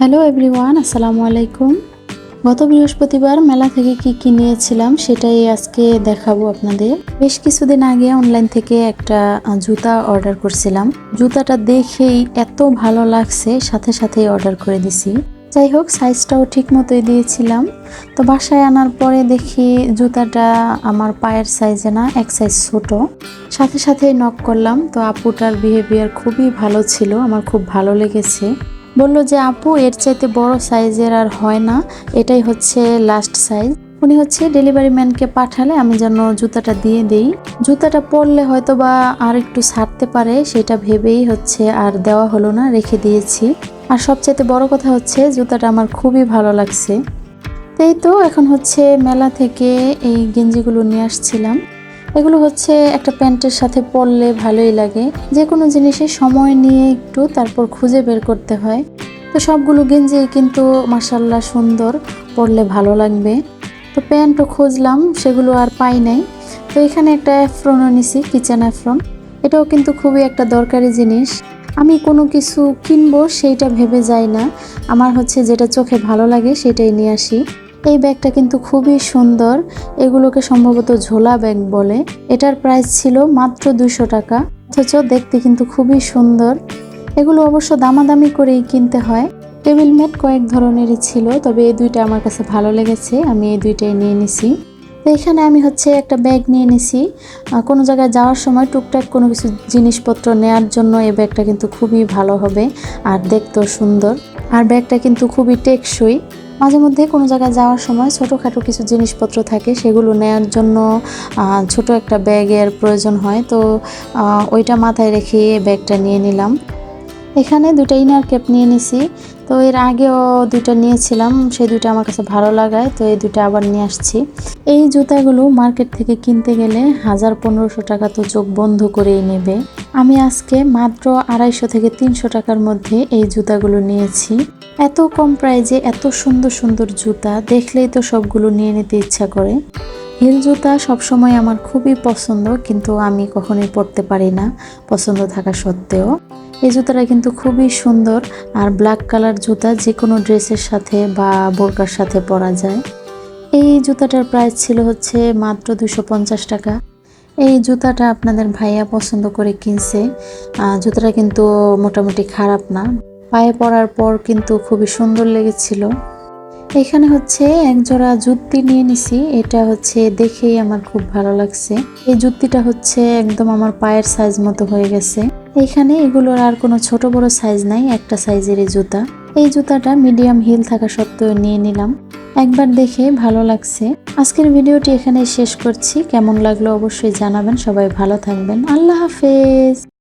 Hello everyone, আসসালামু আলাইকুম। গত বৃহস্পতিবার মেলা থেকে কি কি নিয়েছিলাম সেটাই আজকে দেখাবো আপনাদের। বেশ কিছুদিন আগে অনলাইন থেকে একটা জুতা অর্ডার করছিলাম। জুতাটা দেখেই এত ভালো লাগছে, সাথে সাথেই অর্ডার করে দিছি। যাই হোক সাইজটাও ঠিক মতোই দিয়েছিলাম। তো বাসায় আনার পরে দেখি জুতাটা আমার পায়ের সাইজে না, এক সাইজ ছোট। সাথে সাথেই নক করলাম। তো আপুটার বিহেভিয়ার খুবই ভালো ছিল, আমার খুব ভালো লেগেছে। বলল যে, আপু, এর চাইতে বড় সাইজের আর হয় না। এটাই হচ্ছে লাস্ট সাইজ উনি হচ্ছে ডেলিভারি ম্যানকে পাঠালে আমি যেন জুতাটা দিয়ে দেই। জুতাটা পরলে হয়তো বা আর একটু ছাড়তে পারে, সেটা ভেবেই হচ্ছে আর দেওয়া হলো না, রেখে দিয়েছি। আর সবচাইতে বড় কথা হচ্ছে, জুতাটা আমার খুবই ভালো লাগছে। তাই তো, এখন হচ্ছে মেলা থেকে এই গেঞ্জিগুলো নিয়ে আসছিলাম। এগুলো হচ্ছে একটা প্যান্টের সাথে পরলে ভালোই লাগে। যে কোনো জিনিসে সময় নিয়ে একটু তারপর খুঁজে বের করতে হয়। তো সবগুলো গেঞ্জি কিন্তু মাসাল্লাহ সুন্দর, পরলে ভালো লাগবে। তো প্যান্টও খুঁজলাম, সেগুলো আর পাই নাই। তো এখানে একটা অ্যাফ্রনও নিছি, কিচেন অ্যাফ্রন। এটাও কিন্তু খুবই একটা দরকারি জিনিস। আমি কোনো কিছু কিনবো, সেইটা ভেবে যাই না। আমার হচ্ছে যেটা চোখে ভালো লাগে, সেটাই নিয়ে আসি। এই ব্যাগটা কিন্তু খুবই সুন্দর। এগুলোকে সম্ভবত ঝোলা ব্যাগ বলে। এটার প্রাইস ছিল মাত্র দুশো টাকা। অথচ দেখতে কিন্তু খুবই সুন্দর। এগুলো অবশ্য দামাদামি করেই কিনতে হয়। টেবিল ম্যাট কয়েক ধরনেরই ছিল, তবে এই দুইটা আমার কাছে ভালো লেগেছে। আমি এই দুইটাই নিয়ে নিছি। তো এখানে আমি হচ্ছে একটা ব্যাগ নিয়ে নিছি। কোনো জায়গায় যাওয়ার সময় টুকটাক কোনো কিছু জিনিসপত্র নেয়ার জন্য এই ব্যাগটা কিন্তু খুবই ভালো হবে আর দেখতেও সুন্দর। আর ব্যাগটা কিন্তু খুবই টেকসই। মাঝে মধ্যে কোনো জায়গায় যাওয়ার সময় ছোটোখাটো কিছু জিনিসপত্র থাকে, সেগুলো নেয়ার জন্য ছোট একটা ব্যাগের প্রয়োজন হয়। তো ওইটা মাথায় রেখে ব্যাগটা নিয়ে নিলাম। এখানে দুটো ইনার ক্যাপ নিয়ে নিছি। তো এর আগেও দুইটা নিয়েছিলাম, সেই দুইটা আমার কাছে ভালো লাগায়, তো এই দুইটা আবার নিয়ে আসছি। এই জুতাগুলো মার্কেট থেকে কিনতে গেলে হাজার পনেরোশো টাকা তো চোখ বন্ধ করেই নেবে। আমি আজকে মাত্র আড়াইশো থেকে তিনশো টাকার মধ্যে এই জুতাগুলো নিয়েছি। এত কম প্রাইজে এত সুন্দর সুন্দর জুতা, দেখলেই তো সবগুলো নিয়ে নিতে ইচ্ছা করে। হিল জুতা সবসময় আমার খুবই পছন্দ, কিন্তু আমি কখনোই পরতে পারি না, পছন্দ থাকা সত্ত্বেও। এই জুতাটা কিন্তু খুবই সুন্দর, আর ব্ল্যাক কালার জুতা যে কোনো ড্রেসের সাথে বা বোরকার সাথে পরা যায়। এই জুতাটার প্রাইস ছিল হচ্ছে মাত্র দুশো টাকা। এই জুতাটা আপনাদের ভাইয়া পছন্দ করে কিনছে। জুতাটা কিন্তু মোটামুটি খারাপ না। পায়ে পরার পর কিন্তু খুবই সুন্দর লেগেছিল। এখানে হচ্ছে এক জোড়া জুত্তি নিয়ে নিছি। এটা হচ্ছে দেখেই আমার খুব ভালো লাগছে। এই জুতিটা হচ্ছে একদম আমার পায়ের সাইজ মতো হয়ে গেছে। এখানে এগুলোর আর কোনো ছোট বড় সাইজ নাই, একটা সাইজের এই জুতা। এই জুতাটা মিডিয়াম হিল থাকা সত্ত্বেও নিয়ে নিলাম। একবার দেখে ভালো লাগছে। আজকের ভিডিওটি এখানে শেষ করছি। কেমন লাগল অবশ্যই জানাবেন। সবাই ভালো থাকবেন। আল্লাহ হাফেজ!